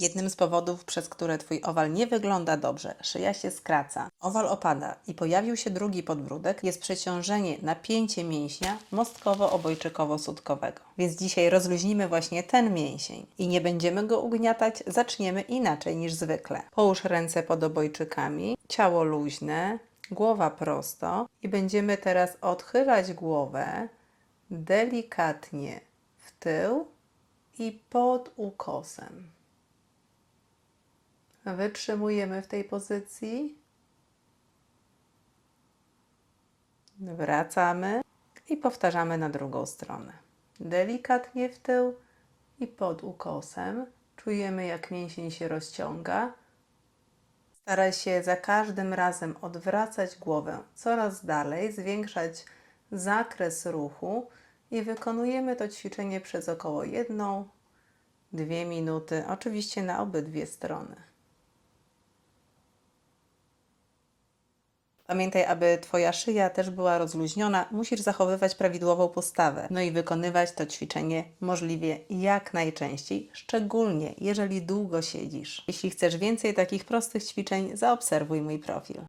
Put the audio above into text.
Jednym z powodów, przez które Twój owal nie wygląda dobrze, szyja się skraca, owal opada i pojawił się drugi podbródek, jest przeciążenie, napięcie mięśnia mostkowo-obojczykowo-sutkowego. Więc dzisiaj rozluźnimy właśnie ten mięsień i nie będziemy go ugniatać, zaczniemy inaczej niż zwykle. Połóż ręce pod obojczykami, ciało luźne, głowa prosto i będziemy teraz odchylać głowę delikatnie w tył i pod ukosem. Wytrzymujemy w tej pozycji. Wracamy i powtarzamy na drugą stronę. Delikatnie w tył i pod ukosem. Czujemy, jak mięsień się rozciąga. Staraj się za każdym razem odwracać głowę coraz dalej, zwiększać zakres ruchu i wykonujemy to ćwiczenie przez około jedną, dwie minuty, oczywiście na obydwie strony. Pamiętaj, aby Twoja szyja też była rozluźniona, musisz zachowywać prawidłową postawę, no i wykonywać to ćwiczenie możliwie jak najczęściej, szczególnie jeżeli długo siedzisz. Jeśli chcesz więcej takich prostych ćwiczeń, zaobserwuj mój profil.